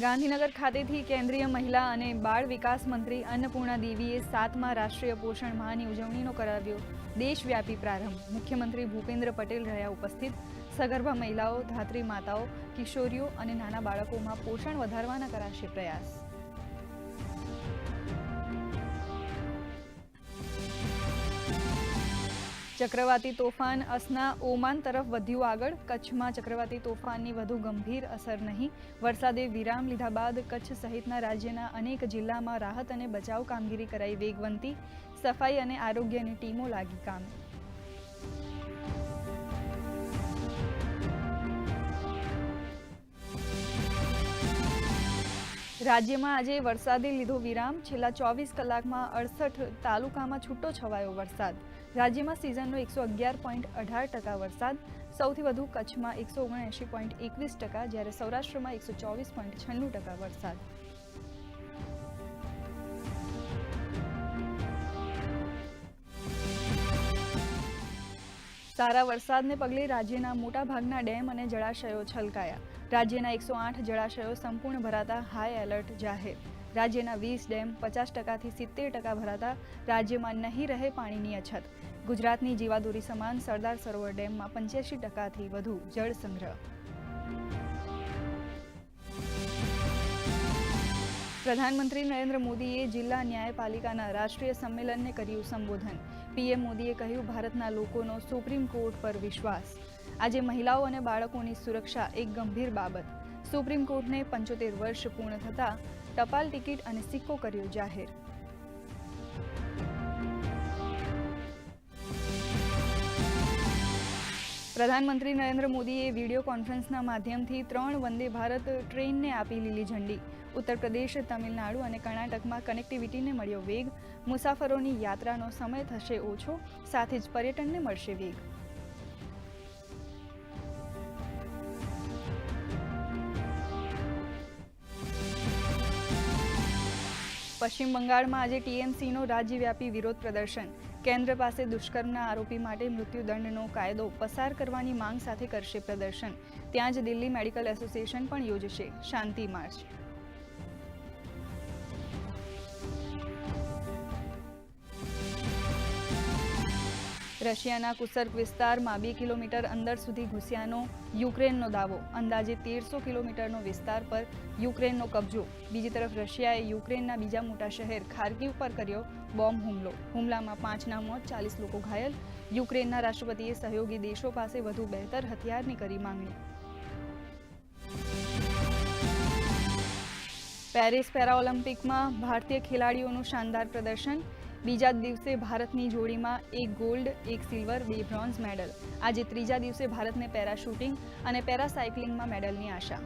ગાંધીનગર ખાતેથી કેન્દ્રીય મહિલા અને બાળ વિકાસ મંત્રી અન્નપૂર્ણા દેવીએ સાતમા રાષ્ટ્રીય પોષણ માહની ઉજવણીનો કરાવ્યો. દેશવ્યાપી પ્રારંભ. મુખ્યમંત્રી ભૂપેન્દ્ર પટેલ રહ્યા ઉપસ્થિત. સગર્ભા મહિલાઓ, ધાત્રી માતાઓ, કિશોરીઓ અને નાના બાળકોમાં પોષણ વધારવાના કરાશે પ્રયાસ. ચક્રવાતી તોફાન અસના ઓમાન તરફ વધ્યું આગળ. કચ્છમાં ચક્રવાતી તોફાનની વધુ ગંભીર અસર નહીં. વરસાદે વિરામ લીધા બાદ કચ્છ સહિતના રાજ્યના અનેક જિલ્લામાં રાહત અને બચાવ કામગીરી કરાઈ વેગવંતી, સફાઈ અને આરોગ્યની ટીમો લાગી કામે. રાજ્યમાં આજે વરસાદે લીધો વિરામ. છેલ્લા ચોવીસ કલાકમાં અડસઠ તાલુકામાં છૂટો છવાયો વરસાદ. રાજ્યમાં સિઝનનો એકસો અગિયાર પોઈન્ટ અઢાર ટકા વરસાદ. સૌથી વધુ કચ્છમાં એકસો ઓગણએંશી પોઈન્ટ એકવીસ ટકા, જ્યારે સૌરાષ્ટ્રમાં એકસો ચોવીસ પોઈન્ટ છન્નું ટકા વરસાદ. સારા વરસાદને પગલે રાજ્યના મોટાભાગના ડેમ અને જળાશયો છલકાયા. રાજ્યના એકસો આઠ જળાશયો સંપૂર્ણ ભરાતા હાઈ એલર્ટ જાહેર. રાજ્યના વીસ ડેમ પચાસ ટકાથી સિત્તેર ટકા ભરાતા, રાજ્યમાં નહીં રહે પાણીની અછત. ગુજરાતની જીવાદોરી સમાન સરદાર સરોવર ડેમમાં પંચ્યાસી ટકાથી વધુ જળ સંગ્રહ. પ્રધાનમંત્રી નરેન્દ્ર મોદીએ જિલ્લા ન્યાયપાલિકાના રાષ્ટ્રીય સંમેલનને કર્યું સંબોધન. પીએમ મોદીએ કહ્યું, ભારતના લોકોનો સુપ્રીમ કોર્ટ પર વિશ્વાસ. આજે મહિલાઓ અને બાળકોની સુરક્ષા એક ગંભીર બાબત. સુપ્રીમ કોર્ટને પંચોતેર વર્ષ પૂર્ણ થતાં ટપાલ ટિકિટ અને સિક્કો કર્યો જાહેર. પ્રધાનમંત્રી નરેન્દ્ર મોદીએ વીડિયો કોન્ફરન્સના માધ્યમથી ત્રણ વંદે ભારત ટ્રેનને આપી લીલી ઝંડી. ઉત્તર પ્રદેશ, તમિલનાડુ અને કર્ણાટકમાં કનેક્ટિવિટીને મળ્યો વેગ. મુસાફરોની યાત્રાનો સમય થશે ઓછો, સાથે જ પર્યટનને મળશે વેગ. પશ્ચિમ બંગાળમાં આજે ટીએમસીનો રાજ્યવ્યાપી વિરોધ પ્રદર્શન. કેન્દ્ર પાસે દુષ્કર્મના આરોપી માટે મૃત્યુદંડનો કાયદો પસાર કરવાની માંગ સાથે કરશે પ્રદર્શન. ત્યાં જ દિલ્હી મેડિકલ એસોસિએશન પણ યોજશે. શાંતિ માર્ચ. રશિયાના કુસર્ક વિસ્તારમાં બે કિલોમીટર અંદર સુધી ઘૂસ્યાનો યુક્રેનનો દાવો. અંદાજે તેરસો કિલોમીટરનો વિસ્તાર પર યુક્રેનનો કબજો. બીજી તરફ રશિયાએ યુક્રેનના બીજા મોટા શહેર ખાર્કિવ પર કર્યો બોમ્બ હુમલો. હુમલામાં પાંચના મોત, ચાલીસ લોકો ઘાયલ. યુક્રેનના રાષ્ટ્રપતિએ સહયોગી દેશો પાસે વધુ બહેતર હથિયારની કરી માંગણી. પેરિસ પેરાઓલિમ્પિકમાં ભારતીય ખેલાડીઓનું શાનદાર પ્રદર્શન. બીજા દિવસે ભારતની જોડીમાં એક ગોલ્ડ, એક સિલ્વર, બે બ્રોન્ઝ મેડલ. આજે ત્રીજા દિવસે ભારતને પેરા શૂટિંગ અને પેરાસાયકલિંગમાં મેડલની આશા.